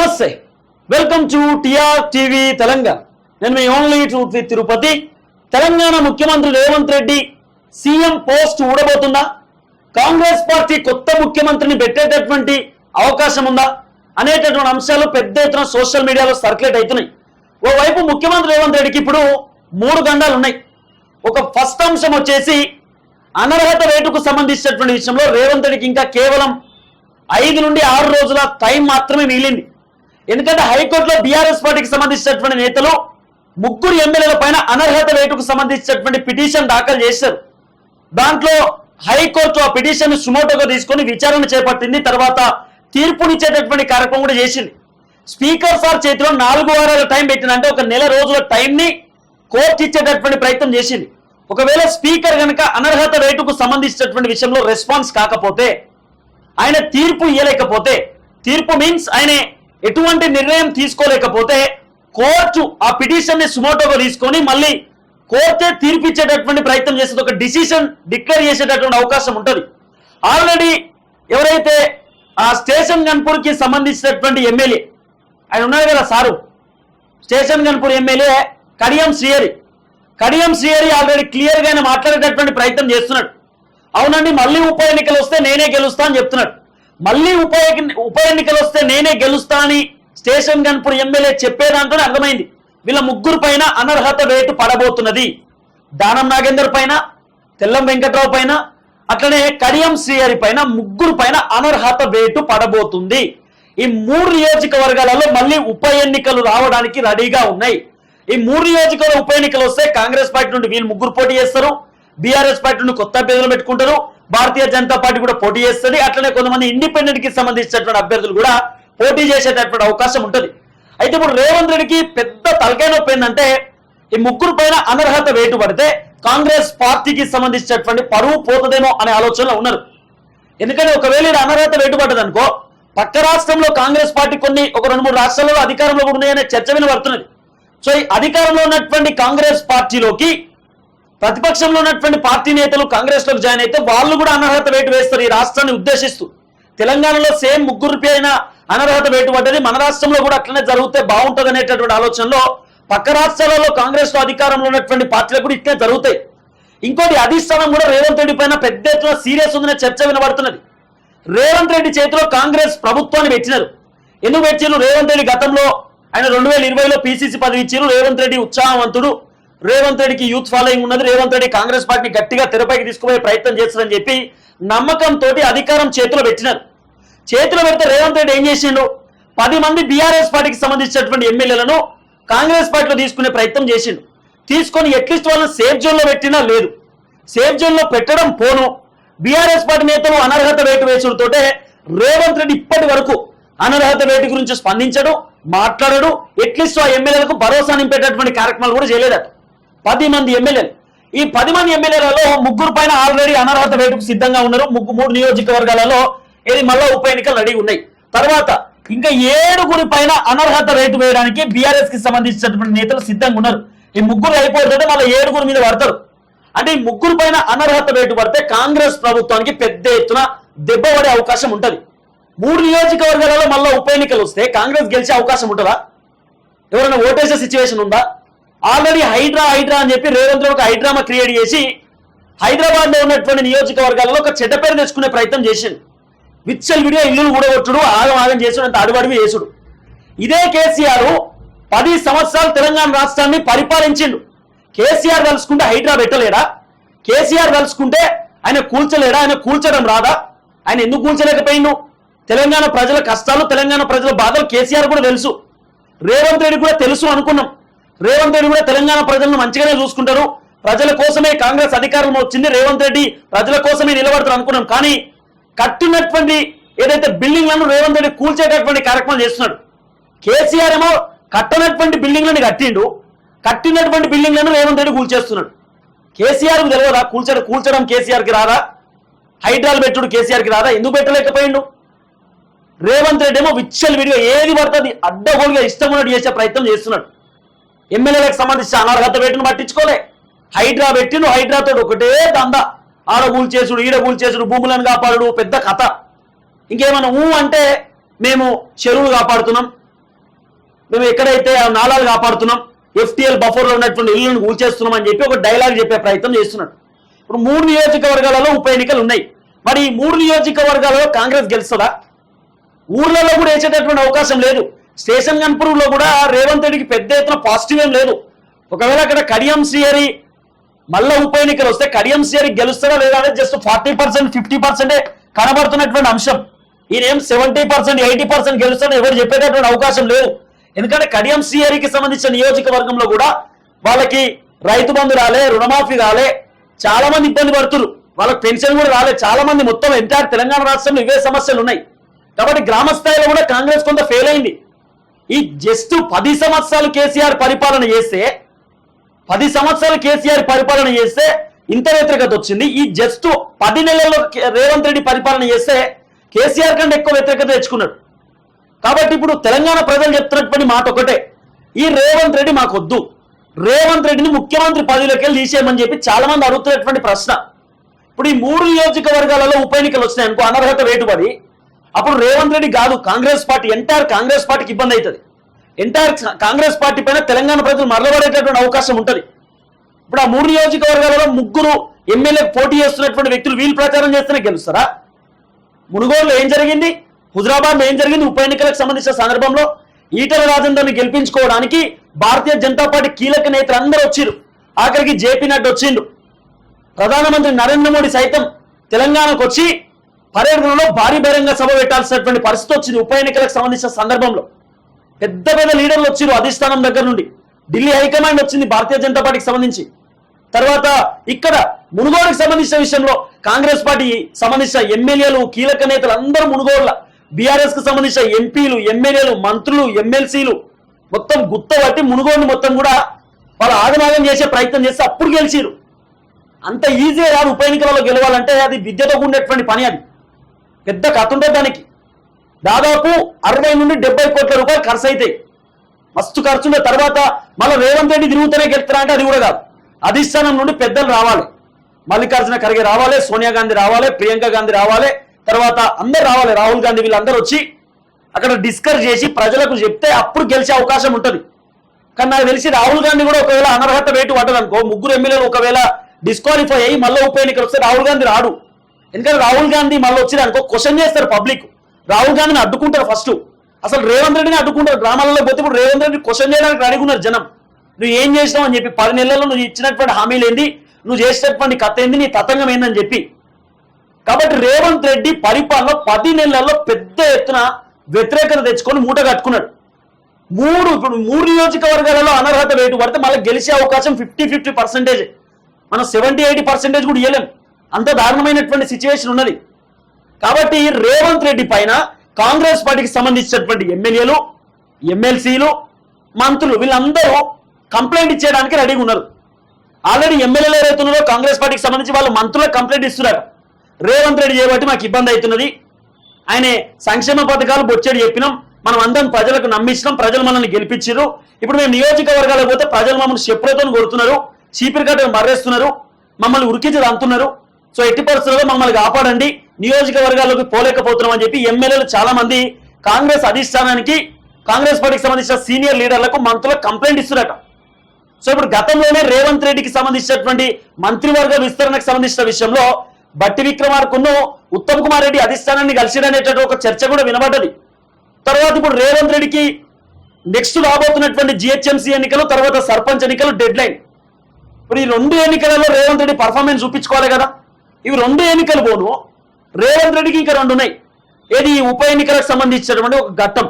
నమస్తే. Welcome to TR TV Telangana నేను మీ only truth with Tirupati Telangana ముఖ్యమంత్రి Revanth Reddy CM post ఊడబోతుందా? కాంగ్రెస్ పార్టీ కొత్త ముఖ్యమంత్రిని పెట్టేటటువంటి అవకాశం ఉందా? అనేటటువంటి అంశాలు పెద్ద ఎత్తున సోషల్ మీడియాలో సర్క్యులేట్ అవుతున్నాయి. ఓవైపు ముఖ్యమంత్రి రేవంత్ రెడ్డికి ఇప్పుడు మూడు గండాలు ఉన్నాయి. ఒక ఫస్ట్ అంశం వచ్చేసి అనర్హత రేటుకు సంబంధించినటువంటి విషయంలో రేవంత్ రెడ్డికి ఇంకా కేవలం ఐదు నుండి ఆరు రోజుల టైం మాత్రమే మిగిలింది. ఎందుకంటే హైకోర్టులో బీఆర్ఎస్ పార్టీకి సంబంధించినటువంటి నేతలు ముగ్గురు ఎమ్మెల్యేల పైన అనర్హత రేటుకు సంబంధించినటువంటి పిటిషన్ దాఖలు చేశారు. దాంట్లో హైకోర్టు ఆ పిటిషన్ సుమోటోగా తీసుకొని విచారణ చేపట్టింది తర్వాత తీర్పునిచ్చేటటువంటి కార్యక్రమం కూడా చేసింది. స్పీకర్ సార్ చేతిలో నాలుగు వారాల టైం పెట్టిన అంటే ఒక నెల రోజుల టైంని కోర్టు ఇచ్చేటటువంటి ప్రయత్నం చేసింది. ఒకవేళ స్పీకర్ కనుక అనర్హత రేటుకు సంబంధించినటువంటి విషయంలో రెస్పాన్స్ కాకపోతే ఆయన తీర్పు ఇవ్వలేకపోతే తీర్పు మీన్స్ ఆయన ఎటువంటి నిర్ణయం తీసుకోలేకపోతే కోర్టు ఆ పిటిషన్ని సుమోటోగా తీసుకొని మళ్ళీ కోర్టే తీర్పిచ్చేటటువంటి ప్రయత్నం చేసేది ఒక డిసిషన్ డిక్లేర్ చేసేటటువంటి అవకాశం ఉంటుంది. ఆల్రెడీ ఎవరైతే ఆ స్టేషన్ గన్పూర్కి సంబంధించినటువంటి ఎమ్మెల్యే ఆయన ఉన్నారు కదా sir station Ghanpur MLA Kadiyam Srihari. Kadiyam Srihari already క్లియర్గా ఆయన మాట్లాడేటటువంటి ప్రయత్నం చేస్తున్నాడు. అవునండి మళ్ళీ ఉప ఎన్నికలు వస్తే నేనే గెలుస్తా అని చెప్తున్నాడు. మళ్ళీ ఉప ఉప ఎన్నికలు వస్తే నేనే గెలుస్తా అని స్టేషన్ గన్పూర్ ఎమ్మెల్యే చెప్పేదాంతోనే అర్థమైంది. వీళ్ళ ముగ్గురు పైన అనర్హత వేటు పడబోతున్నది. దానం నాగేందర్ పైన తెల్లం వెంకట్రావు పైన అట్లనే కడియం శ్రీహరి పైన ముగ్గురు పైన అనర్హత వేటు పడబోతుంది. ఈ మూడు నియోజకవర్గాలలో మళ్ళీ ఉప ఎన్నికలు రావడానికి రెడీగా ఉన్నాయి. ఈ మూడు నియోజకవర్గ ఉప ఎన్నికలు వస్తే కాంగ్రెస్ పార్టీ నుండి వీళ్ళు ముగ్గురు పోటీ చేస్తారు. బీఆర్ఎస్ పార్టీ నుండి కొత్త అభ్యర్థులు పెట్టుకుంటారు. భారతీయ జనతా పార్టీ కూడా పోటీ చేస్తుంది. అట్లనే కొంతమంది ఇండిపెండెంట్కి సంబంధించినటువంటి అభ్యర్థులు కూడా పోటీ చేసేటటువంటి అవకాశం ఉంటుంది. అయితే ఇప్పుడు రేవంత్ రెడ్డికి పెద్ద తలకాయ నొప్పి ఏంటంటే ఈ ముగ్గురు పైన అనర్హత వేటు పడితే కాంగ్రెస్ పార్టీకి సంబంధించినటువంటి పరువు పోతుందేమో అనే ఆలోచనలో ఉన్నారు. ఎందుకంటే ఒకవేళ ఇది అనర్హత వేటుపడ్డది అనుకో పక్క రాష్ట్రంలో కాంగ్రెస్ పార్టీ కొన్ని ఒక రెండు మూడు రాష్ట్రాల్లో అధికారంలో కూడా ఉన్నాయనే చర్చ వినబడుతున్నది. సో ఈ అధికారంలో ఉన్నటువంటి కాంగ్రెస్ పార్టీలోకి ప్రతిపక్షంలో ఉన్నటువంటి పార్టీ నేతలు కాంగ్రెస్ జాయిన్ అయితే వాళ్ళు కూడా అనర్హత వేటు వేస్తారు ఈ రాష్ట్రాన్ని ఉద్దేశిస్తూ. తెలంగాణలో సేమ్ ముగ్గురు పైన అనర్హత వేటు పడ్డది. మన రాష్ట్రంలో కూడా అట్లనే జరిగితే బాగుంటుంది అనేటటువంటి ఆలోచనలో పక్క రాష్ట్రాలలో కాంగ్రెస్లో అధికారంలో ఉన్నటువంటి పార్టీలకు కూడా ఇట్లనే జరుగుతాయి. ఇంకోటి అధిష్టానం కూడా రేవంత్ రెడ్డి పైన పెద్ద ఎత్తున సీరియస్ ఉందనే చర్చ వినబడుతున్నది. రేవంత్ రెడ్డి చేతిలో కాంగ్రెస్ ప్రభుత్వాన్ని పెట్టినారు. ఎందుకు పెట్టిరు రేవంత్ రెడ్డి గతంలో ఆయన రెండు వేల ఇరవైలో పీసీసీ పదవి ఇచ్చారు రేవంత్ రెడ్డి ఉత్సాహవంతుడు. రేవంత్ రెడ్డికి యూత్ ఫాలోయింగ్ ఉన్నది. రేవంత్ రెడ్డి కాంగ్రెస్ పార్టీని గట్టిగా తెరపైకి తీసుకుపోయే ప్రయత్నం చేస్తుందని చెప్పి నమ్మకంతో అధికారం చేతిలో పెట్టినారు. చేతిలో పెడితే రేవంత్ రెడ్డి ఏం చేసిండు? పది మంది బీఆర్ఎస్ పార్టీకి సంబంధించినటువంటి ఎమ్మెల్యేలను కాంగ్రెస్ పార్టీలో తీసుకునే ప్రయత్నం చేసిండు. తీసుకొని ఎట్లీస్ట్ వాళ్ళని సేఫ్ జోన్లో పెట్టినా లేదు. సేఫ్ జోన్లో పెట్టడం పోను. బీఆర్ఎస్ పార్టీ నేతలు అనర్హత వేటు వేసుడుతోటే రేవంత్ రెడ్డి ఇప్పటి వరకు అనర్హత వేటు గురించి స్పందించడు మాట్లాడడు. ఎట్లీస్ట్ ఆ ఎమ్మెల్యేలకు భరోసా నింపేటటువంటి కార్యక్రమాలు కూడా చేయలేదట. పది మంది ఎమ్మెల్యేలు. ఈ పది మంది ఎమ్మెల్యేలలో ముగ్గురు పైన ఆల్రెడీ అనర్హత వేటుకు సిద్ధంగా ఉన్నారు. ముగ్గు మూడు నియోజకవర్గాలలో ఇది మళ్ళా ఉప ఎన్నికలు రెడీ ఉన్నాయి. తర్వాత ఇంకా ఏడుగురి పైన అనర్హత రేటు వేయడానికి బీఆర్ఎస్కి సంబంధించినటువంటి నేతలు సిద్ధంగా ఉన్నారు. ఈ ముగ్గురు అయిపోతుంటే మళ్ళీ ఏడుగురు మీద పడతారు. అంటే ఈ ముగ్గురు పైన అనర్హత రేటు పడితే కాంగ్రెస్ ప్రభుత్వానికి పెద్ద ఎత్తున దెబ్బ పడే అవకాశం ఉంటుంది. మూడు నియోజకవర్గాలలో మళ్ళీ ఉప ఎన్నికలు వస్తే కాంగ్రెస్ గెలిచే అవకాశం ఉంటుందా? ఎవరైనా ఓటేసే సిచ్యువేషన్ ఉందా? ఆల్రెడీ హైడ్రా హైడ్రా అని చెప్పి రేవంత్ ఒక హైడ్రామా క్రియేట్ చేసి హైదరాబాద్లో ఉన్నటువంటి నియోజకవర్గాలలో ఒక చెడ్డ పేరు తెచ్చుకునే ప్రయత్నం చేసిండు. విచ్చల్ వీడియో ఇల్లు కూడగొట్టుడు ఆగం ఆగం చేసుడు అంత అడుగడుగు చేసుడు. ఇదే కేసీఆర్ పది సంవత్సరాలు తెలంగాణ రాష్ట్రాన్ని పరిపాలించిండు. కేసీఆర్ తలుచుకుంటే హైడ్రా పెట్టలేడా? కేసీఆర్ తలుచుకుంటే ఆయన కూల్చలేడా? ఆయన కూల్చడం రాదా? ఆయన ఎందుకు కూల్చలేకపోయిండు? తెలంగాణ ప్రజల కష్టాలు తెలంగాణ ప్రజల బాధలు కేసీఆర్ కూడా తెలుసు. రేవంత్ రెడ్డి కూడా తెలుసు అనుకున్నాం. రేవంత్ రెడ్డి కూడా తెలంగాణ ప్రజలను మంచిగానే చూసుకుంటారు. ప్రజల కోసమే కాంగ్రెస్ అధికారం వచ్చింది. రేవంత్ రెడ్డి ప్రజల కోసమే నిలబడతారు అనుకున్నాం. కానీ కట్టినటువంటి ఏదైతే బిల్డింగ్లను రేవంత్ రెడ్డి కూల్చేటటువంటి కార్యక్రమం చేస్తున్నాడు. కేసీఆర్ ఏమో కట్టనటువంటి బిల్డింగ్లను కట్టిండు. కట్టినటువంటి బిల్డింగ్లను రేవంత్ రెడ్డి కూల్చేస్తున్నాడు. కేసీఆర్ తెలియదా కూల్చడం కూల్చడం కేసీఆర్కి రాదా? హైడ్రాల్ పెట్టుడు కేసీఆర్కి రాదా? ఎందుకు పెట్టలేకపోయిండు? రేవంత్ రెడ్డి ఏమో విచ్చల్ వీడియో ఏది పడుతుంది అడ్డగోలుగా ఇష్టం ఉన్నట్టు చేసే ప్రయత్నం చేస్తున్నాడు. ఎమ్మెల్యేలకు సంబంధించి అనర్హత పెట్టిన పట్టించుకోలే. హైడ్రా పెట్టిండు హైడ్రాతో ఒకటే దంద. ఆడ కూల్చేసుడు ఈడ కూల్చేసుడు భూములను కాపాడు పెద్ద కథ. ఇంకేమైనా ఊ అంటే మేము చెరువులు కాపాడుతున్నాం. మేము ఎక్కడైతే ఆ కాపాడుతున్నాం ఎఫ్టీఎల్ బఫర్లో ఉన్నటువంటి ఇల్లులను కూల్చేస్తున్నాం అని చెప్పి ఒక డైలాగ్ చెప్పే ప్రయత్నం చేస్తున్నాడు. ఇప్పుడు మూడు నియోజకవర్గాలలో ఉప ఎన్నికలు ఉన్నాయి. మరి ఈ మూడు నియోజకవర్గాలలో కాంగ్రెస్ గెలుస్తుందా? ఊర్లలో కూడా వేసేటటువంటి అవకాశం లేదు. స్టేషన్ గన్పూర్లో కూడా రేవంత్ రెడ్డికి పెద్ద ఎత్తున పాజిటివ్ ఏం లేదు. ఒకవేళ అక్కడ కడియం సియరి మళ్ళా ఉప ఎన్నికలు వస్తే కడియం సియరి గెలుస్తారా లేదా అనేది జస్ట్ ఫార్టీ పర్సెంట్ ఫిఫ్టీ పర్సెంటే కనబడుతున్నటువంటి అంశం. ఈయనేం సెవెంటీ పర్సెంట్ ఎయిటీ పర్సెంట్ గెలుస్తారని ఎవరు చెప్పేటటువంటి అవకాశం లేదు. ఎందుకంటే కడియం శ్రీహరికి సంబంధించిన నియోజకవర్గంలో కూడా వాళ్ళకి రైతు బంధు రాలే రుణమాఫీ రాలే చాలా మంది ఇబ్బంది పడుతున్నారు వాళ్ళకి పెన్షన్ కూడా రాలే చాలా మంది మొత్తం ఎంటైర్ తెలంగాణ రాష్ట్రంలో ఇవే సమస్యలు ఉన్నాయి. కాబట్టి గ్రామ స్థాయిలో కూడా కాంగ్రెస్ కొంత ఫెయిల్ అయింది. ఈ జస్ట్ పది సంవత్సరాలు కేసీఆర్ పరిపాలన చేస్తే పది సంవత్సరాలు కేసీఆర్ పరిపాలన చేస్తే ఇంత వ్యతిరేకత వచ్చింది. ఈ జస్ట్ పది నెలల్లో రేవంత్ రెడ్డి పరిపాలన చేస్తే కేసీఆర్ కంటే ఎక్కువ వ్యతిరేకత తెచ్చుకున్నాడు. కాబట్టి ఇప్పుడు తెలంగాణ ప్రజలు చెప్తున్నటువంటి మాట ఒకటే. ఈ రేవంత్ రెడ్డి మాకు వద్దు రేవంత్ రెడ్డిని ముఖ్యమంత్రి పదవిలోకి వెళ్ళి తీసేయమని చెప్పి చాలా మంది అడుగుతున్నటువంటి ప్రశ్న. ఇప్పుడు ఈ మూడు నియోజకవర్గాలలో ఉప ఎన్నికలు వచ్చినాయి అనుకో అనర్హత వేటుబడి. అప్పుడు రేవంత్ రెడ్డి కాదు కాంగ్రెస్ పార్టీ ఎంటైర్ కాంగ్రెస్ పార్టీకి ఇబ్బంది అవుతుంది. ఎంటైర్ కాంగ్రెస్ పార్టీ పైన తెలంగాణ ప్రజలు మరలబడేటటువంటి అవకాశం ఉంటుంది. ఇప్పుడు ఆ మూడు నియోజకవర్గాలలో ముగ్గురు ఎమ్మెల్యే పోటీ చేస్తున్నటువంటి వ్యక్తులు వీళ్ళు ప్రచారం చేస్తేనే గెలుస్తారా? మునుగోడులో ఏం జరిగింది? హుజరాబాద్లో ఏం జరిగింది? ఉప ఎన్నికలకు సంబంధించిన సందర్భంలో ఈటల రాజేందర్ని గెలిపించుకోవడానికి భారతీయ జనతా పార్టీ కీలక నేతలు అందరూ వచ్చిర్రు. ఆఖరికి జేపీ నడ్డు వచ్చిండు. ప్రధానమంత్రి నరేంద్ర మోడీ సైతం తెలంగాణకు వచ్చి పర్యటనలో భారీ బహిరంగ సభ పెట్టాల్సినటువంటి పరిస్థితి వచ్చింది. ఉప ఎన్నికలకు సంబంధించిన సందర్భంలో పెద్ద పెద్ద లీడర్లు వచ్చారు అధిష్టానం దగ్గర నుండి. ఢిల్లీ హైకమాండ్ వచ్చింది భారతీయ జనతా పార్టీకి సంబంధించి. తర్వాత ఇక్కడ మునుగోడుకు సంబంధించిన విషయంలో కాంగ్రెస్ పార్టీ సంబంధించిన ఎమ్మెల్యేలు కీలక నేతలు అందరూ మునుగోడుల. బీఆర్ఎస్కు సంబంధించిన ఎంపీలు ఎమ్మెల్యేలు మంత్రులు ఎమ్మెల్సీలు మొత్తం గుత్తబట్టి మునుగోడుని మొత్తం కూడా వాళ్ళు ఆగమాగం చేసే ప్రయత్నం చేస్తే అప్పుడు గెలిచిరు అంత ఈజీగా కాదు ఉప ఎన్నికలలో గెలవాలంటే అది విద్యతో కూడినటువంటి పని అది. పెద్ద కథ ఉంటుంది దానికి. దాదాపు అరవై నుండి డెబ్బై కోట్ల రూపాయలు ఖర్చు అవుతాయి మస్తు ఖర్చు ఉండే తర్వాత మళ్ళీ రేవంత్ రెడ్డి తిరుగుతూనే గెలుస్తారా అంటే అది కూడా కాదు. అధిష్టానం నుండి పెద్దలు రావాలి. మల్లికార్జున ఖర్గే రావాలి సోనియా గాంధీ రావాలి ప్రియాంక గాంధీ రావాలి తర్వాత అందరు రావాలి. రాహుల్ గాంధీ వీళ్ళందరూ వచ్చి అక్కడ డిస్కస్ చేసి ప్రజలకు చెప్తే అప్పుడు గెలిచే అవకాశం ఉంటుంది. కానీ నాకు తెలిసి రాహుల్ గాంధీ కూడా ఒకవేళ అనర్హత వేటు పడ్డదనుకో ముగ్గురు ఎమ్మెల్యేలు ఒకవేళ డిస్క్వాలిఫై అయ్యి మళ్ళీ ఉప ఎన్నికలు వస్తే రాహుల్ గాంధీ రాడు. ఎందుకంటే రాహుల్ గాంధీ మళ్ళీ వచ్చింది అనుకో క్వశ్చన్ చేస్తారు పబ్లిక్ రాహుల్ గాంధీని అడ్డుకుంటారు ఫస్ట్ అసలు రేవంత్ రెడ్డిని అడ్డుకుంటారు గ్రామాలలో పోతే ఇప్పుడు రేవంత్ రెడ్డి క్వశ్చన్ చేయడానికి అడుగున్నారు జనం. నువ్వు ఏం చేసినావు అని చెప్పి పది నెలల్లో నువ్వు ఇచ్చినటువంటి హామీలు ఏంది? నువ్వు చేసినటువంటి కథ ఏంది? నీ తతంగం ఏందని చెప్పి. కాబట్టి రేవంత్ రెడ్డి పరిపాలన పది నెలల్లో పెద్ద ఎత్తున వ్యతిరేకత తెచ్చుకొని మూట కట్టుకున్నాడు. మూడు ఇప్పుడు మూడు నియోజకవర్గాలలో అనర్హత వేటు పడితే మళ్ళీ గెలిచే అవకాశం ఫిఫ్టీ ఫిఫ్టీ పర్సెంటేజ్ మనం సెవెంటీ ఎయిటీ పర్సెంటేజ్ కూడా ఇవ్వలేం అంత దారుణమైనటువంటి సిచ్యువేషన్ ఉన్నది. కాబట్టి రేవంత్ రెడ్డి పైన కాంగ్రెస్ పార్టీకి సంబంధించినటువంటి ఎమ్మెల్యేలు ఎమ్మెల్సీలు మంత్రులు వీళ్ళందరూ కంప్లైంట్ ఇచ్చేయడానికి రెడీగా ఉన్నారు. ఆల్రెడీ ఎమ్మెల్యేలు ఎవరైతే కాంగ్రెస్ పార్టీకి సంబంధించి వాళ్ళు మంత్రులకు కంప్లైంట్ ఇస్తున్నారు. రేవంత్ రెడ్డి చేయబట్టి మాకు ఇబ్బంది అవుతున్నది. ఆయన సంక్షేమ పథకాలు బొచ్చేడు చెప్పినాం. మనం అందరం ప్రజలకు నమ్మించినాం. ప్రజలు మనల్ని గెలిపించారు. ఇప్పుడు మేము నియోజకవర్గాలకు పోతే ప్రజలు మమ్మల్ని చెప్పులతో కొడుతున్నారు. చీపిరికట్టను మర్రేస్తున్నారు. మమ్మల్ని ఉరికించి అంటున్నారు సో ఎట్టి పరిస్థితుల్లో మమ్మల్ని కాపాడండి. నియోజకవర్గాల్లోకి పోలేకపోతున్నాం అని చెప్పి ఎమ్మెల్యేలు చాలా మంది కాంగ్రెస్ అధిష్టానానికి కాంగ్రెస్ పార్టీకి సంబంధించిన సీనియర్ లీడర్లకు మంత్రులకు కంప్లైంట్ ఇస్తున్నారట. సో ఇప్పుడు గతంలోనే రేవంత్ రెడ్డికి సంబంధించినటువంటి మంత్రివర్గ విస్తరణకు సంబంధించిన విషయంలో బట్టి విక్రమార్కును ఉత్తమ్ కుమార్ రెడ్డి అధిష్టానాన్ని కలిసిరనేటటువంటి ఒక చర్చ కూడా వినబడ్డది. తర్వాత ఇప్పుడు రేవంత్ రెడ్డికి నెక్స్ట్ రాబోతున్నటువంటి జిహెచ్ఎంసీ ఎన్నికలు తర్వాత సర్పంచ్ ఎన్నికలు డెడ్ లైన్ ఇప్పుడు ఈ రెండు ఎన్నికలలో రేవంత్ రెడ్డి పర్ఫార్మెన్స్ చూపించుకోవాలి కదా. ఇవి రెండు ఎన్నికలు పోను. రేవంత్ రెడ్డికి ఇంకా రెండు ఉన్నాయి. ఏది ఈ ఉప ఎన్నికలకు సంబంధించినటువంటి ఒక ఘట్టం.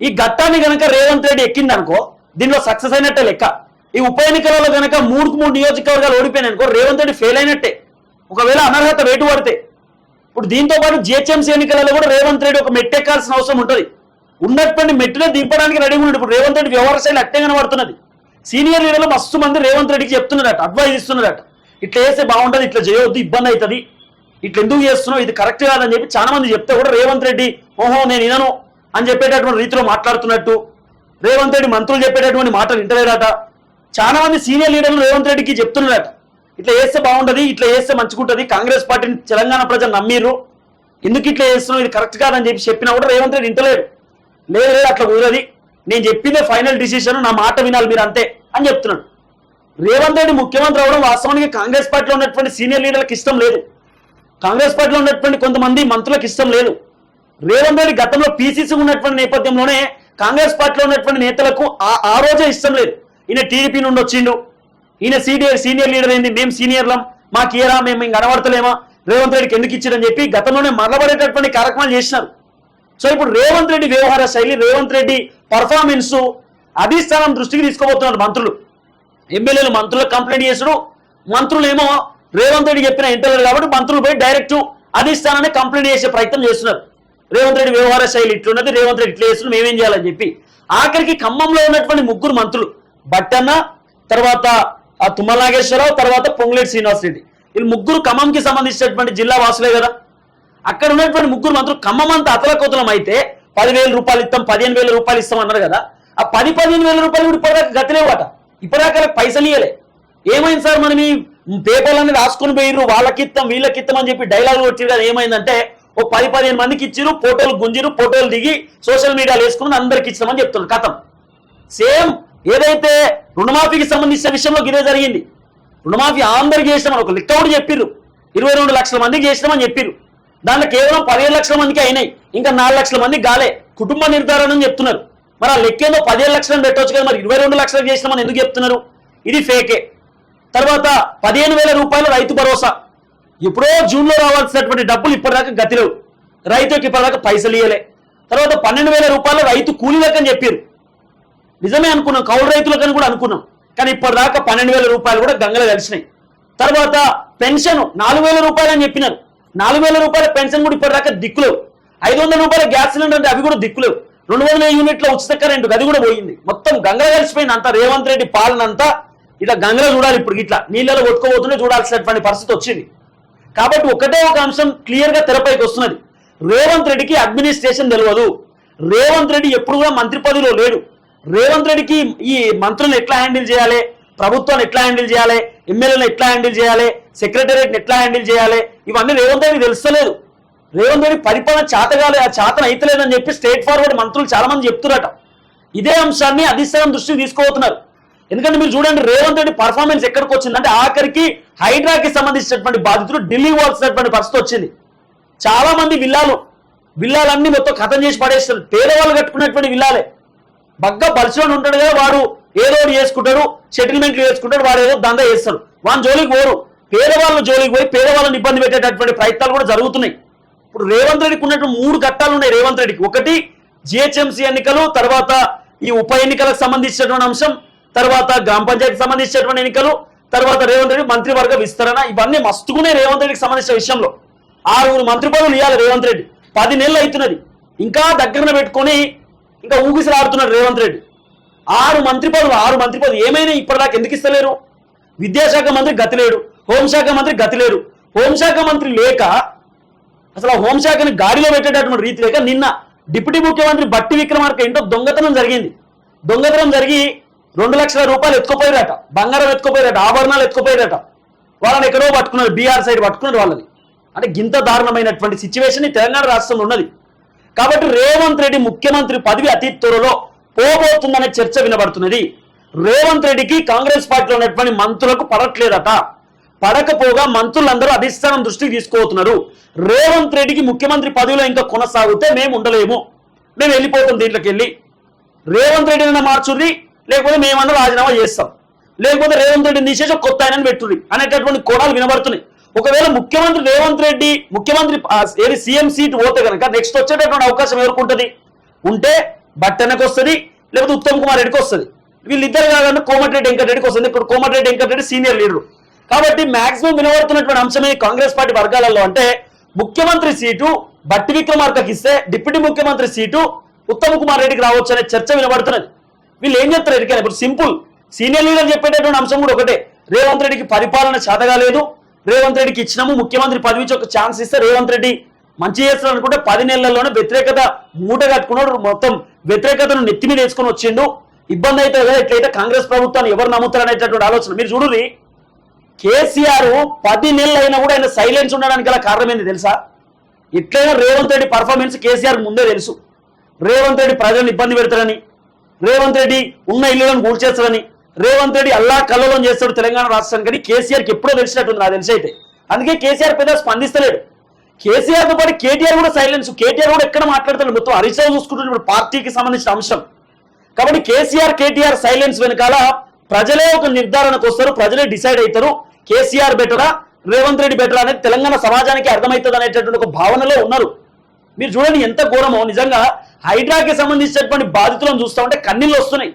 ఈ ఘట్టాన్ని కనుక రేవంత్ రెడ్డి ఎక్కింది అనుకో దీనిలో సక్సెస్ అయినట్టే లెక్క. ఈ ఉప ఎన్నికలలో గనక మూడుకు మూడు నియోజకవర్గాలు ఓడిపోయినాయి అనుకో రేవంత్ రెడ్డి ఫెయిల్ అయినట్టే. ఒకవేళ అనర్హత వేటు పడితే. ఇప్పుడు దీంతో పాటు జిహెచ్ఎంసీ ఎన్నికలలో కూడా రేవంత్ రెడ్డి ఒక మెట్టెక్కాల్సిన అవసరం ఉంటుంది. ఉన్నటువంటి మెట్టులో దింపడానికి రెడీగా ఉన్నాడు. ఇప్పుడు రేవంత్ రెడ్డి వ్యవహార శైలి అట్టే కనబడుతున్నది. సీనియర్ లీడర్లు మస్తు మంది రేవంత్ రెడ్డికి చెప్తున్నారట అడ్వైజ్ ఇస్తున్నారట. ఇట్లా వేస్తే బాగుంటుంది ఇట్లా చేయవద్దు ఇబ్బంది అవుతుంది. ఇట్లా ఎందుకు చేస్తున్నావు? ఇది కరెక్ట్ కాదని చెప్పి చాలా మంది చెప్తే కూడా రేవంత్ రెడ్డి ఓహో నేను వినను అని చెప్పేటటువంటి రీతిలో మాట్లాడుతున్నట్టు రేవంత్ రెడ్డి మంత్రులు చెప్పేటటువంటి మాటలు వింటలేడట చాలా మంది సీనియర్ లీడర్లు రేవంత్ రెడ్డికి చెప్తున్నారట ఇట్లా చేస్తే బాగుంటుంది ఇట్లా చేస్తే మంచిగుంటుంది కాంగ్రెస్ పార్టీని తెలంగాణ ప్రజలు నమ్మిరు ఎందుకు ఇట్లా చేస్తున్నావు? ఇది కరెక్ట్ కాదని చెప్పి చెప్పినా కూడా రేవంత్ రెడ్డి ఇంటలేడు లేదు లేదు అట్లా కుదరది. నేను చెప్పిందే ఫైనల్ డిసిషన్ నా మాట వినాలి మీరు అంతే అని చెప్తున్నాడు. రేవంత్ రెడ్డి ముఖ్యమంత్రి అవడం వాస్తవానికి కాంగ్రెస్ పార్టీలో ఉన్నటువంటి సీనియర్ లీడర్లకు ఇష్టం లేదు. కాంగ్రెస్ పార్టీలో ఉన్నటువంటి కొంతమంది మంత్రులకు ఇష్టం లేదు. రేవంత్ రెడ్డి గతంలో పీసీసీ ఉన్నటువంటి నేపథ్యంలోనే కాంగ్రెస్ పార్టీలో ఉన్నటువంటి నేతలకు ఆ ఆ రోజే ఇష్టం లేదు. ఈయన టీడీపీ నుండి వచ్చిండు. ఈయన సీనియర్ సీనియర్ లీడర్ ఏంది? మేము సీనియర్లం. మాకు మేము ఇంక కనబడతలేమా? రేవంత్ రెడ్డికి ఎందుకు ఇచ్చారని చెప్పి గతంలోనే మరలబడేటటువంటి కార్యక్రమాలు చేసినారు. సో ఇప్పుడు రేవంత్ రెడ్డి వ్యవహార శైలి రేవంత్ రెడ్డి పర్ఫార్మెన్స్ అధిష్టానం దృష్టికి తీసుకోబోతున్నారు మంత్రులు. ఎమ్మెల్యేలు మంత్రులకు కంప్లైంట్ చేసుడు మంత్రులు ఏమో రేవంత్ రెడ్డి చెప్పిన ఇంటర్లేదు కాబట్టి మంత్రులు పోయి డైరెక్ట్ అధిష్టానాన్ని కంప్లైంట్ చేసే ప్రయత్నం చేస్తున్నారు. రేవంత్ రెడ్డి వ్యవహార శైలి ఇట్లున్నది రేవంత్ రెడ్డి ఇట్లా చేస్తున్నాం మేమేం చేయాలని చెప్పి. ఆఖరికి ఖమ్మంలో ఉన్నటువంటి ముగ్గురు మంత్రులు బట్టన్న తర్వాత ఆ తుమ్మల నాగేశ్వరరావు తర్వాత పొంగులేటి శ్రీనివాస్ రెడ్డి వీళ్ళు ముగ్గురు ఖమ్మంకి సంబంధించినటువంటి జిల్లా వాసులే కదా. అక్కడ ఉన్నటువంటి ముగ్గురు మంత్రులు ఖమ్మం అంతా అతలకోతలం అయితే పదివేల రూపాయలు ఇస్తాం పదిహేను వేల రూపాయలు ఇస్తాం అన్నారు కదా. ఆ పది పదిహేను వేల రూపాయలు కూడా ఇప్పటిదాకా గతిలేవాట ఇప్పటిదాకా పైసలు ఇవ్వలే ఏమైంది సార్ మనం ఈ పేపర్లన్నీ రాసుకొని పోయిర్రు? వాళ్ళకిత్తం వీళ్ళకిత్తం అని చెప్పి డైలాగ్ కొట్టిరు కదా ఏమైందంటే ఓ పది పదిహేను మందికి ఇచ్చిరు ఫోటోలు గుంజిరు ఫోటోలు దిగి సోషల్ మీడియాలో వేసుకుని అందరికి ఇస్తామని చెప్తున్నారు. కథం. సేమ్ ఏదైతే రుణమాఫీకి సంబంధించిన విషయంలో ఇదే జరిగింది. రుణమాఫీ అందరికి చేసినామని ఒక లెక్క కూడా చెప్పిర్రు. ఇరవై రెండు లక్షల మందికి చేసినామని చెప్పిర్రు. దాంట్లో కేవలం పదిహేను లక్షల మందికి అయినాయి. ఇంకా నాలుగు లక్షల మంది గాలే. కుటుంబ నిర్ధారణ అని చెప్తున్నారు. మరి ఆ లెక్కేదో పదిహేను లక్షలు పెట్టవచ్చు కదా మరి ఇరవై రెండు లక్షలు చేసినామని ఎందుకు చెప్తున్నారు? ఇది ఫేకే తర్వాత పదిహేను వేల రూపాయలు రైతు భరోసా. ఎప్పుడో జూన్లో రావాల్సినటువంటి డబ్బులు ఇప్పటిదాకా గతిలో రైతుకి ఇప్పటిదాకా పైసలు ఇయ్యలే. తర్వాత పన్నెండు వేల రూపాయలు రైతు కూలీలకని చెప్పారు. నిజమే అనుకున్నాం కౌలు రైతులకని కూడా అనుకున్నాం. కానీ ఇప్పటిదాకా పన్నెండు వేల రూపాయలు కూడా గంగలో కలిసినాయి. తర్వాత పెన్షన్ నాలుగు వేల రూపాయలు అని చెప్పినారు. నాలుగు వేల రూపాయల పెన్షన్ కూడా ఇప్పటిదాకా దిక్కులేవు. ఐదు వందల రూపాయల గ్యాస్ సిలిండర్ అంటే అవి కూడా దిక్కులేవు. రెండు వందల యూనిట్ల ఉచిత కరెంటు అది కూడా పోయింది. మొత్తం గంగలో కలిసిపోయింది అంతా రేవంత్ రెడ్డి పాలన అంతా ఇట్లా గంగలో చూడాలి ఇప్పుడు ఇట్లా. నీళ్ళలో కొట్టుకోబోతుంటే చూడాల్సినటువంటి పరిస్థితి వచ్చింది. కాబట్టి ఒకటే ఒక అంశం క్లియర్గా తెరపైకి వస్తున్నది. రేవంత్ రెడ్డికి అడ్మినిస్ట్రేషన్ తెలియదు రేవంత్ రెడ్డి ఎప్పుడు కూడా మంత్రి పదవిలో లేడు. రేవంత్ రెడ్డికి ఈ మంత్రులను ఎట్లా హ్యాండిల్ చేయాలి? ప్రభుత్వాన్ని ఎట్లా హ్యాండిల్ చేయాలి? ఎమ్మెల్యేలను ఎట్లా హ్యాండిల్ చేయాలి? సెక్రటరియట్ని ఎట్లా హ్యాండిల్ చేయాలి? ఇవన్నీ రేవంత్ రెడ్డికి తెలుస్తలేదు. రేవంత్ రెడ్డి పరిపాలన చేతగాలే ఆ చేతన అయితలేదని చెప్పి స్టేట్ ఫార్వర్డ్ మంత్రులు చాలా మంది చెప్తున్నారట ఇదే అంశాన్ని అధిష్టానం దృష్టికి తీసుకోబోతున్నారు ఎందుకంటే మీరు చూడండి రేవంత్ రెడ్డి పర్ఫార్మెన్స్ ఎక్కడికి వచ్చిందంటే ఆఖరికి హైడ్రాకి సంబంధించినటువంటి బాధితులు ఢిల్లీ పోవాల్సినటువంటి పరిస్థితి వచ్చింది. చాలా మంది విల్లాలు విల్లాలన్నీ మొత్తం ఖతం చేసి పడేస్తారు పేదవాళ్ళు కట్టుకున్నటువంటి విల్లాలే. బగ్గ బలిసిలోని ఉంటాడు కదా వాడు. ఏదో ఒకటి చేసుకుంటాడు సెటిల్మెంట్లు చేసుకుంటాడు వాడు ఏదో దందా చేస్తాడు. వాని జోలికి పోరు. పేదవాళ్ళ జోలికి పోయి పేదవాళ్ళని ఇబ్బంది పెట్టేటటువంటి ప్రయత్నాలు కూడా జరుగుతున్నాయి. ఇప్పుడు రేవంత్ రెడ్డికి ఉన్నటువంటి మూడు ఘట్టాలు ఉన్నాయి రేవంత్ రెడ్డికి. ఒకటి జిహెచ్ఎంసీ ఎన్నికలు తర్వాత ఈ ఉప ఎన్నికలకు సంబంధించినటువంటి అంశం తర్వాత గ్రామ పంచాయతీకి సంబంధించినటువంటి ఎన్నికలు తర్వాత రేవంత్ రెడ్డి మంత్రివర్గ విస్తరణ. ఇవన్నీ మస్తుగునే రేవంత్ రెడ్డికి సంబంధించిన విషయంలో. ఆరుగురు మంత్రి పదవులు ఇవ్వాలి రేవంత్ రెడ్డి. పది నెలలు అవుతున్నది. ఇంకా దగ్గరన పెట్టుకొని ఇంకా ఊగిసలాడుతున్నాడు రేవంత్ రెడ్డి. ఆరు మంత్రి పదవులు ఆరు మంత్రి పదవులు ఏమైనా ఇప్పటిదాకా ఎందుకు ఇస్తలేరు? విద్యాశాఖ మంత్రి గతి లేడు. హోంశాఖ మంత్రి గతి లేడు హోంశాఖ మంత్రి లేక అసలు ఆ హోంశాఖని గాడిలో పెట్టేటటువంటి రీతి లేక నిన్న డిప్యూటీ ముఖ్యమంత్రి బట్టి విక్రమార్క ఏంటో దొంగతనం జరిగింది. దొంగతనం జరిగి రెండు లక్షల రూపాయలు ఎత్తుకుపోయారట బంగారం ఎత్తుకుపోయారట ఆభరణాలు ఎత్తుకుపోయారట. వాళ్ళని ఎక్కడో పట్టుకున్నారు బీఆర్ సైడ్ పట్టుకున్నారు వాళ్ళని. అంటే గింత దారుణమైనటువంటి సిచ్యువేషన్ తెలంగాణ రాష్ట్రంలో ఉన్నది. కాబట్టి రేవంత్ రెడ్డి ముఖ్యమంత్రి పదవి అతి త్వరలో పోబోతుందనే చర్చ వినబడుతున్నది. రేవంత్ రెడ్డికి కాంగ్రెస్ పార్టీలో ఉన్నటువంటి మంత్రులకు పడట్లేదట. పడకపోగా మంత్రులందరూ అధిష్టానం దృష్టికి తీసుకుపోతున్నారు రేవంత్ రెడ్డికి ముఖ్యమంత్రి పదవిలో ఇంకా కొనసాగితే మేము ఉండలేము. మేము వెళ్ళిపోతాం దీంట్లోకి వెళ్ళి. రేవంత్ రెడ్డిని మార్చుర్రి? లేకపోతే మేమన్నా రాజీనామా చేస్తాం. లేకపోతే రేవంత్ రెడ్డిని తీసేసి కొత్త ఆయనని పెట్టుర్రి. అనేటటువంటి కోణాలు వినబడుతున్నాయి. ఒకవేళ ముఖ్యమంత్రి రేవంత్ రెడ్డి ముఖ్యమంత్రి ఏది సీఎం సీట్ పోతే కనుక నెక్స్ట్ వచ్చేటటువంటి అవకాశం ఎవరికి ఉంటుంది? ఉంటే బట్టనకు వస్తుంది లేకపోతే ఉత్తమ్ కుమార్ రెడ్డికి వస్తుంది. వీళ్ళిద్దరు కాకుండా కోమటిరెడ్డి వెంకటరెడ్డికి వస్తుంది. ఇప్పుడు కోమటిరెడ్డి వెంకటరెడ్డి సీనియర్ లీడర్ కాబట్టి మాక్సిమం వినబడుతున్నటువంటి అంశమే కాంగ్రెస్ పార్టీ వర్గాలలో అంటే ముఖ్యమంత్రి సీటు బట్టి విక్రమార్కకి ఇస్తే డిప్యూటీ ముఖ్యమంత్రి సీటు ఉత్తమ్ కుమార్ రెడ్డికి రావచ్చు అనే చర్చ వినబడుతున్నది. వీళ్ళు ఏం చెప్తారు ఎడికారు ఇప్పుడు సింపుల్. సీనియర్ లీడర్ చెప్పేటటువంటి అంశం కూడా ఒకటే. రేవంత్ రెడ్డికి పరిపాలన చేతగాలేదు రేవంత్ రెడ్డికి ఇచ్చినాము ముఖ్యమంత్రి పదవికి ఒక ఛాన్స్ ఇస్తే రేవంత్ రెడ్డి మంచి చేస్తాడు అనుకుంటే పది నెలల్లోనే వ్యతిరేకత మూట కట్టుకున్నాడు. మొత్తం వ్యతిరేకతను నెత్తి మీద వేసుకొని వచ్చిండు. ఇబ్బంది అయితే కదా ఎట్లయితే కాంగ్రెస్ ప్రభుత్వాన్ని ఎవరు నమ్ముతారు అనేటటువంటి ఆలోచన. మీరు చూడుర్రి కేసీఆర్ పది నెలలు అయినా కూడా ఆయన సైలెన్స్ ఉండడానికి గల కారణం ఏంది తెలుసా? ఎట్లయినా రేవంత్ రెడ్డి పర్ఫార్మెన్స్ కేసీఆర్ ముందే తెలుసు. రేవంత్ రెడ్డి ప్రజలను ఇబ్బంది పెడతారని రేవంత్ రెడ్డి ఉన్న ఇల్లులను కూల్చేస్తాడని రేవంత్ రెడ్డి అల్లా కళ్ళలో చేస్తాడు తెలంగాణ రాష్ట్రానికి కానీ కేసీఆర్కి ఎప్పుడో తెలిసినట్టుంది నాకు తెలిసి అయితే. అందుకే కేసీఆర్ పెద్ద స్పందిస్తలేడు. కేసీఆర్తో పాటు కేటీఆర్ కూడా సైలెన్స్ కేటీఆర్ కూడా ఎక్కడ మాట్లాడతాడు? మొత్తం హరీష్ రావు చూసుకుంటున్నాడు పార్టీకి సంబంధించిన అంశం. కాబట్టి కేసీఆర్ కేటీఆర్ సైలెన్స్ వెనకాల ప్రజలే ఒక నిర్ధారణకు వస్తారు ప్రజలే డిసైడ్ అవుతారు. కేసీఆర్ బెటరా రేవంత్ రెడ్డి బెటరా అనేది తెలంగాణ సమాజానికి అర్థమవుతుంది అనేటటువంటి ఒక భావనలో ఉన్నారు. మీరు చూడండి ఎంత ఘోరమో. నిజంగా హైడ్రాకి సంబంధించినటువంటి బాధితులను చూస్తా ఉంటే కన్నీళ్ళు వస్తున్నాయి.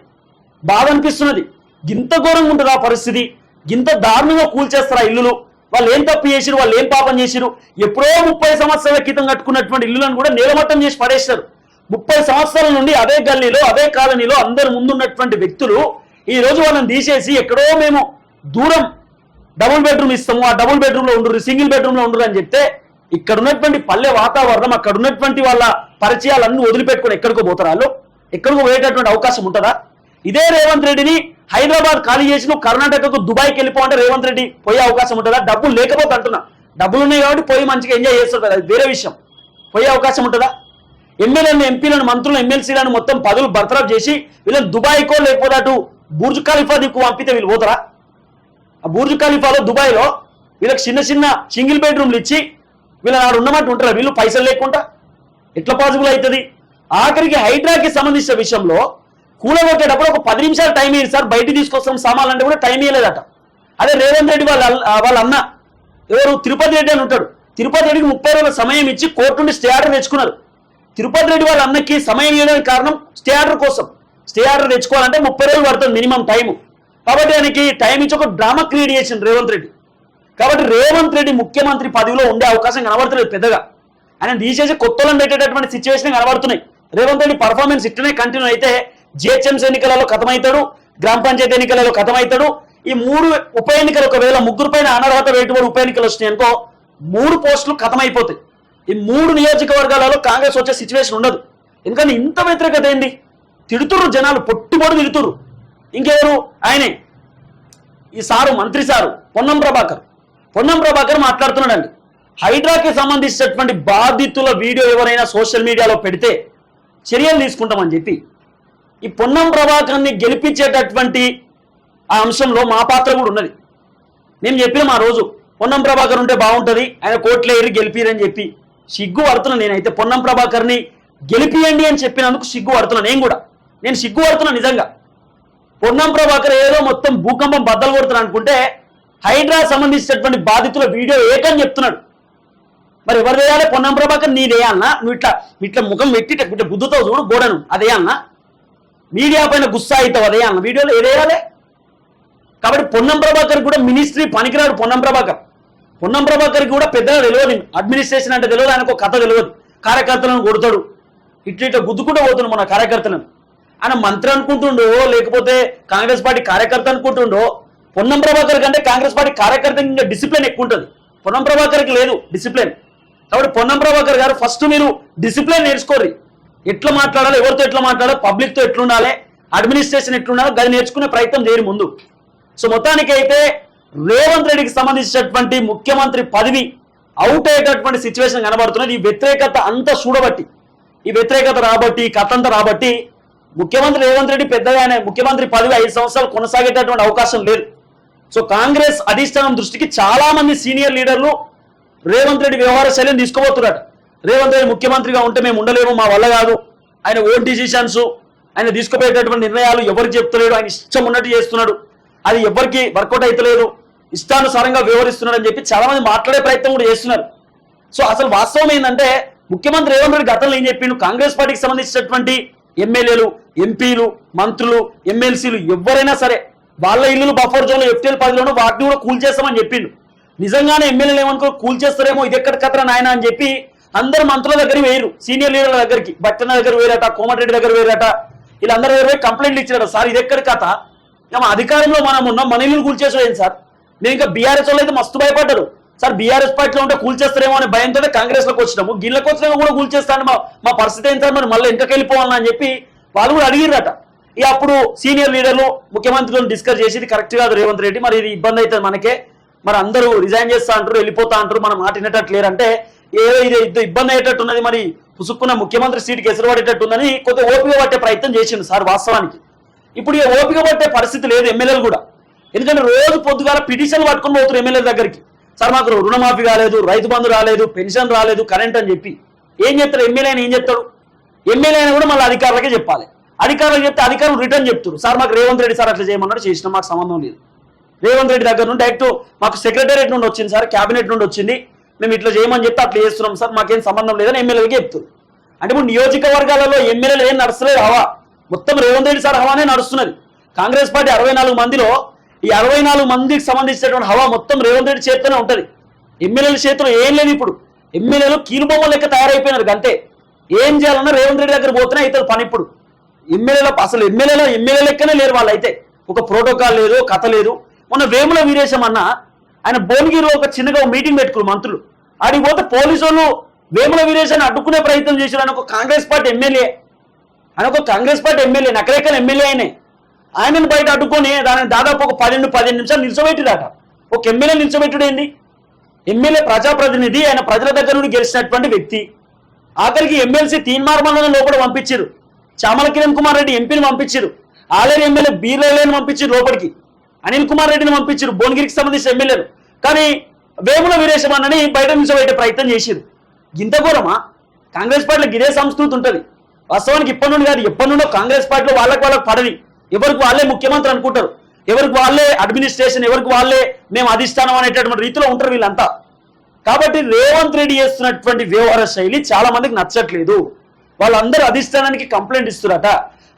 బాధ అనిపిస్తున్నది. గింత ఘోరంగా ఉంటుంది ఆ పరిస్థితి? గింత దారుణంగా కూల్చేస్తారా ఇల్లులు? వాళ్ళు ఏం తప్పు చేసిరు వాళ్ళు ఏం పాపం చేసిరు ఎప్పుడో ముప్పై సంవత్సరాల క్రితం కట్టుకున్నటువంటి ఇల్లులను కూడా నేలమట్టం చేసి పడేస్తారు ముప్పై సంవత్సరాల నుండి అదే గల్లీలో అదే కాలనీలో అందరి ముందున్నటువంటి వ్యక్తులు ఈ రోజు వాళ్ళని తీసేసి ఎక్కడో మేము దూరం డబుల్ బెడ్రూమ్ ఇస్తాము ఆ డబుల్ బెడ్రూమ్లో ఉండరు సింగిల్ బెడ్రూమ్లో ఉండరు అని చెప్తే ఇక్కడ ఉన్నటువంటి పల్లె వాతావరణం అక్కడ ఉన్నటువంటి వాళ్ళ పరిచయాలన్నీ వదిలిపెట్టుకుని ఎక్కడికో పోతారు వాళ్ళు? ఎక్కడికో పోయేటటువంటి అవకాశం ఉంటుందా? ఇదే రేవంత్ రెడ్డిని హైదరాబాద్ ఖాళీ చేసి నువ్వు కర్ణాటకకు దుబాయ్కి వెళ్ళిపోవంటే రేవంత్ రెడ్డి పోయే అవకాశం ఉంటుందా? డబ్బులు లేకపోతే అంటున్నా. డబ్బులు ఉన్నాయి కాబట్టి పోయి మంచిగా ఎంజాయ్ చేస్తారు కదా అది వేరే విషయం. పోయే అవకాశం ఉంటుందా? ఎమ్మెల్యేలను ఎంపీలను మంత్రులను ఎమ్మెల్సీలను మొత్తం పదవులు బర్తరఫ్ చేసి వీళ్ళని దుబాయ్కో లేకపోతే అటు బూర్జ్ ఖలీఫా నీకు పంపితే వీళ్ళు పోతారా? ఆ బుర్జ్ ఖలీఫాలో దుబాయ్లో వీళ్ళకి చిన్న చిన్న సింగిల్ బెడ్రూమ్లు ఇచ్చి వీళ్ళ నాడు ఉన్నమాట ఉంటారా? వీళ్ళు పైసలు లేకుండా? ఎట్లా పాసిబుల్ అవుతుంది? ఆఖరికి హైడ్రాకి సంబంధించిన విషయంలో కూలగొట్టేటప్పుడు ఒక పది నిమిషాలు టైం ఇయ్యారు సార్ బయట తీసుకొస్తాం సామాన్లు అంటే కూడా టైం ఇవ్వలేదట అదే రేవంత్ రెడ్డి వాళ్ళ వాళ్ళ అన్న ఎవరు? తిరుపతి రెడ్డి అని ఉంటాడు. తిరుపతి రెడ్డికి ముప్పై రోజుల సమయం ఇచ్చి కోర్టు నుండి స్టే ఆర్డర్ తెచ్చుకున్నారు. తిరుపతి రెడ్డి వాళ్ళ అన్నకి సమయం ఇవ్వడానికి కారణం స్టే ఆర్డర్ కోసం. స్టే ఆర్డర్ తెచ్చుకోవాలంటే ముప్పై రోజులు పడుతుంది మినిమం టైం కాబట్టి ఆయనకి టైం ఇచ్చి ఒక డ్రామా క్రియేట్ చేసింది రేవంత్ రెడ్డి. కాబట్టి రేవంత్ రెడ్డి ముఖ్యమంత్రి పదవిలో ఉండే అవకాశం కనబడతలేదు పెద్దగా. ఆయన తీసేసి కొత్తలను పెట్టేటటువంటి సిచ్యువేషన్ కనబడుతున్నాయి. రేవంత్ రెడ్డి పర్ఫార్మెన్స్ ఇట్లనే కంటిన్యూ అయితే జిహెచ్ఎంసీ ఎన్నికలలో కథమవుతాడు గ్రామ పంచాయతీ ఎన్నికలలో కథమవుతాడు ఈ మూడు ఉప ఎన్నికలు ఒకవేళ ముగ్గురు పైన అనర్హత వేటుబడి ఉప ఎన్నికలు వచ్చినాయి అనుకో మూడు పోస్టులు కథమైపోతాయి. ఈ మూడు నియోజకవర్గాలలో కాంగ్రెస్ వచ్చే సిచ్యువేషన్ ఉండదు. ఎందుకంటే ఇంత వ్యతిరేకత ఏంది? తిడుతురు జనాలు పొట్టుబడి తిడుతుర్రు. ఇంకెవరు? ఆయనే. ఈ సారు మంత్రి సారు పొన్నం ప్రభాకర్. పొన్నం ప్రభాకర్ మాట్లాడుతున్నాడండి. హైడ్రాకి సంబంధించినటువంటి బాధితుల వీడియో ఎవరైనా సోషల్ మీడియాలో పెడితే చర్యలు తీసుకుంటామని చెప్పి ఈ పొన్నం ప్రభాకర్ని గెలిపించేటటువంటి ఆ అంశంలో మా పాత్ర కూడా ఉన్నది. మేము చెప్పినాం ఆ రోజు పొన్నం ప్రభాకర్ ఉంటే బాగుంటుంది ఆయన కోట్లే ఎగిరి గెలిపిరని చెప్పి సిగ్గు పడుతున్నా నేనైతే. పొన్నం ప్రభాకర్ని గెలిపియండి అని చెప్పినందుకు సిగ్గు పడుతున్నా నేను కూడా. నేను సిగ్గుపడుతున్నా నిజంగా. పొన్నం ప్రభాకర్ ఏదో మొత్తం భూకంపం బద్దలు కొడుతున్నా అనుకుంటే హైడ్రా సంబంధించినటువంటి బాధితుల వీడియో ఏకని చెప్తున్నాడు. మరి ఎవరు వేయాలి పొన్నం ప్రభాకర్ నీదేయాలన్నా నువ్వు ఇట్లా ఇట్లా ముఖం పెట్టి ఇట్లా బుద్ధుతో చూడు గోడను. అన్న మీడియా పైన గుస్సా అవుతావు అదే అన్న వీడియోలో ఏదేయాలి కాబట్టి పొన్నం ప్రభాకర్ కూడా మినిస్ట్రీ పనికిరాడు పొన్నం ప్రభాకర్. పొన్నం ప్రభాకర్ కూడా పెద్దగా తెలియదు. అడ్మినిస్ట్రేషన్ అంటే తెలియదు ఆయనకు కథ తెలియదు. కార్యకర్తలను కొడతాడు. ఇట్లా ఇట్లా గుద్దుకుంటూ పోతున్నాడు మన కార్యకర్తలను. ఆయన మంత్రి అనుకుంటుండో లేకపోతే కాంగ్రెస్ పార్టీ కార్యకర్త అనుకుంటుండో పొన్నం ప్రభాకర్ కంటే కాంగ్రెస్ పార్టీ కార్యకర్త ఇంకా డిసిప్లిన్ ఎక్కువ ఉంటుంది. పొన్నం ప్రభాకర్కి లేదు డిసిప్లిన్ కాబట్టి పొన్నం ప్రభాకర్ గారు ఫస్ట్ మీరు డిసిప్లిన్ నేర్చుకోర్రి. ఎట్లా మాట్లాడాలి ఎవరితో ఎట్లా మాట్లాడాలి పబ్లిక్తో ఎట్లుండాలి అడ్మినిస్ట్రేషన్ ఎట్లుండాలో అది నేర్చుకునే ప్రయత్నం చేయరు ముందు. సో మొత్తానికి అయితే రేవంత్ రెడ్డికి సంబంధించినటువంటి ముఖ్యమంత్రి పదవి అవుట్ అయ్యేటటువంటి సిచ్యువేషన్ కనబడుతున్నది. ఈ వ్యతిరేకత అంతా చూడబట్టి ఈ వ్యతిరేకత రాబట్టి ఈ కథ అంతా రాబట్టి ముఖ్యమంత్రి రేవంత్ రెడ్డి పెద్దగానే ముఖ్యమంత్రి పదవి ఐదు సంవత్సరాలు కొనసాగేటటువంటి అవకాశం లేదు. సో కాంగ్రెస్ అధిష్టానం దృష్టికి చాలా మంది సీనియర్ లీడర్లు రేవంత్ రెడ్డి వ్యవహార శైలిని తీసుకోబోతున్నాడు రేవంత్ రెడ్డి ముఖ్యమంత్రిగా ఉంటే మేము ఉండలేము మా వల్ల కాదు. ఆయన ఓన్ డిసిషన్స్ ఆయన తీసుకుపోయేటటువంటి నిర్ణయాలు ఎవరికి చెప్తలేడు ఆయన ఇష్టం ఉన్నట్టు చేస్తున్నాడు. అది ఎవరికి వర్కౌట్ అవుతలేదు ఇష్టానుసారంగా వివరిస్తున్నాడు అని చెప్పి చాలా మంది మాట్లాడే ప్రయత్నం కూడా చేస్తున్నారు. సో అసలు వాస్తవం ఏంటంటే ముఖ్యమంత్రి రేవంత్ రెడ్డి గతంలో ఏం చెప్పిండు? కాంగ్రెస్ పార్టీకి సంబంధించినటువంటి ఎమ్మెల్యేలు ఎంపీలు మంత్రులు ఎమ్మెల్సీలు ఎవరైనా సరే వాళ్ళ ఇల్లు బఫర్ జోన్లో ఎఫ్టీఎల్ పదిలోనూ వాటిని కూడా కూల్ చేస్తామని చెప్పిండు. నిజంగానే ఎమ్మెల్యేలు ఏమనుకో కూల్ చేస్తారేమో ఇది ఎక్కడ కథరా నాయన అని చెప్పి అందరు మంత్రుల దగ్గరికి వేయరు సీనియర్ లీడర్ల దగ్గరికి. బట్టన దగ్గర వేరట కోమటిరెడ్డి దగ్గర వేరట వీళ్ళందరూ దగ్గర కంప్లైంట్లు ఇచ్చారట సార్ ఇది ఎక్కడ కథ? ఏమో అధికారంలో మనం ఉన్నాం మన ఇల్లు కూల్చేసేది సార్? మేము ఇంకా బీఆర్ఎస్ వాళ్ళు అయితే మస్తు భయపడ్డారు. సార్ బీఆర్ఎస్ పార్టీలో ఉంటే కూల్చేస్తారేమో అనే భయంతో కాంగ్రెస్లోకి వచ్చినాము. గిళ్ళకి వచ్చినా కూడా కూల్చేస్తాను మా మా పరిస్థితి ఏంటి సార్? మరి మళ్ళీ ఇంటికి వెళ్ళిపోవాలని అని చెప్పి వాళ్ళు కూడా అడిగిరట ఇక అప్పుడు సీనియర్ లీడర్లు ముఖ్యమంత్రులను డిస్కస్ చేసి ఇది కరెక్ట్ కాదు రేవంత్ రెడ్డి. మరి ఇది ఇబ్బంది అవుతుంది మనకే. మరి అందరూ రిజైన్ చేస్తా అంటారు వెళ్ళిపోతా అంటారు మన మాట వినేటట్టు లేరంటే ఏదో ఇది ఇబ్బంది అయ్యేటట్టు ఉన్నది. మరి పుసుక్కున్న ముఖ్యమంత్రి సీటుకి ఎసురు పడేటట్టుందని కొంత ఓపిక పట్టే ప్రయత్నం చేసిండు సార్ వాస్తవానికి. ఇప్పుడు ఇక ఓపిక పట్టే పరిస్థితి లేదు ఎమ్మెల్యేలు కూడా. ఎందుకంటే రోజు పొద్దుగాల పిటిషన్లు పట్టుకుని పోతున్నారు ఎమ్మెల్యే దగ్గరికి. సార్ మాకు రుణమాఫీ కాలేదు రైతు బంధు రాలేదు పెన్షన్ రాలేదు కరెంట్ అని చెప్పి. ఏం చెప్తారు? ఎమ్మెల్యే ఏం చెప్తాడు? ఎమ్మెల్యే అయినా కూడా మళ్ళీ అధికారులకే చెప్పాలి. అధికారులకు చెప్తే అధికారులు రిటర్న్ చెప్తారు. సార్ మాకు రేవంత్ రెడ్డి సార్ అట్లా చేయమన్నాడు చేసిన మాకు సంబంధం లేదు. రేవంత్ రెడ్డి దగ్గర నుండి డైరెక్ట్ మాకు సెక్రటేరియట్ నుండి వచ్చింది సార్ క్యాబినెట్ నుండి వచ్చింది. మేము ఇట్లా చేయమని చెప్తే అట్లా చేస్తున్నాం సార్ మాకేం సంబంధం లేదని ఎమ్మెల్యేలకి చెప్తారు. అంటే ఇప్పుడు నియోజకవర్గాలలో ఎమ్మెల్యేలు ఏం నడుస్తలేదు హవా. మొత్తం రేవంత్ రెడ్డి సార్ హవానే నడుస్తున్నది. కాంగ్రెస్ పార్టీ అరవై నాలుగు మందిలో ఈ అరవై నాలుగు మందికి సంబంధించినటువంటి హవా మొత్తం రేవంత్ రెడ్డి చేతిలోనే ఉంటుంది. ఎమ్మెల్యేల చేతిలో ఏం లేదు ఇప్పుడు. ఎమ్మెల్యేలు కీలుబొమ్మ లెక్క తయారైపోయినారు అంతే ఏం చేయాలన్నా రేవంత్ రెడ్డి దగ్గర పోతేనే అవుతుంది పని ఇప్పుడు. ఎమ్మెల్యేల అసలు ఎమ్మెల్యేలో ఎమ్మెల్యే లెక్కనే లేరు వాళ్ళు అయితే ఒక ప్రోటోకాల్ లేదు కథ లేదు. మొన్న వేముల వీరేశం అన్న ఆయన భువనగిరిలో ఒక చిన్నగా ఒక మీటింగ్ పెట్టుకున్నారు మంత్రులు. ఆడికి పోతే పోలీసు వాళ్ళు వేముల వీరేశాన్ని అడ్డుకునే ప్రయత్నం చేశారు. ఆయన ఒక కాంగ్రెస్ పార్టీ ఎమ్మెల్యే. ఆయన ఒక Congress party MLA Nakrekal MLA ఆయనే. ఆయనను బయట అడ్డుకొని దానిని దాదాపు ఒక పన్నెండు పదిహేను నిమిషాలు నిల్చోబెట్టిరాట ఒక ఎమ్మెల్యే నిలిచోబెట్టుడేంది ఎమ్మెల్యే ప్రజాప్రతినిధి ఆయన ప్రజల దగ్గర నుండి గెలిచినటువంటి వ్యక్తి. ఆఖరికి ఎమ్మెల్సీ తీన్మార్మలను లోపల పంపించారు చామల కిరణ్ కుమార్ రెడ్డి ఎంపీని పంపించారు ఆలేరు ఎమ్మెల్యే బీర్లేని పంపించారు లోపలికి. అనిల్ కుమార్ రెడ్డిని పంపించారు భువనగిరికి సంబంధించిన ఎమ్మెల్యేలు. కానీ వేముల వీరేశమన్నని బయట నుంచి ప్రయత్నం చేశారు ఇంత ఘోరమా? కాంగ్రెస్ పార్టీలకు ఇదే సంస్కృతి ఉంటుంది. వాస్తవానికి ఇప్పటి నుండి కాదు ఎప్పటి నుండో కాంగ్రెస్ పార్టీలో వాళ్ళకి వాళ్ళకి పడది ఎవరికి వాళ్ళే ముఖ్యమంత్రి అనుకుంటారు. ఎవరికి వాళ్ళే అడ్మినిస్ట్రేషన్ ఎవరికి వాళ్ళే మేము అధిష్టానం అనేటటువంటి రీతిలో ఉంటారు వీళ్ళంతా. కాబట్టి రేవంత్ రెడ్డి చేస్తున్నటువంటి వ్యవహార శైలి చాలా మందికి నచ్చట్లేదు. వాళ్ళందరూ అధిష్టానానికి కంప్లైంట్ ఇస్తున్నారట.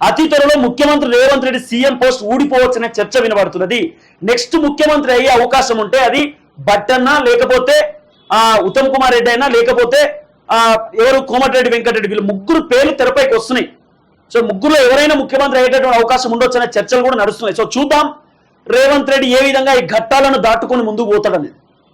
అతి త్వరలో ముఖ్యమంత్రి రేవంత్ రెడ్డి సీఎం పోస్ట్ ఊడిపోవచ్చనే చర్చ వినబడుతున్నది. నెక్స్ట్ ముఖ్యమంత్రి అయ్యే అవకాశం ఉంటే అది బట్టన్నా లేకపోతే ఆ ఉత్తమ్ కుమార్ రెడ్డి అయినా లేకపోతే ఆ ఎవరు కోమటిరెడ్డి వెంకటరెడ్డి వీళ్ళు ముగ్గురు పేర్లు తెరపైకి వస్తున్నాయి. సో ముగ్గురులో ఎవరైనా ముఖ్యమంత్రి అయ్యేటటువంటి అవకాశం ఉండొచ్చనే చర్చలు కూడా నడుస్తున్నాయి. సో చూద్దాం. రేవంత్ రెడ్డి ఏ విధంగా ఈ ఘట్టాలను దాటుకొని ముందుకు పోతాడనేది.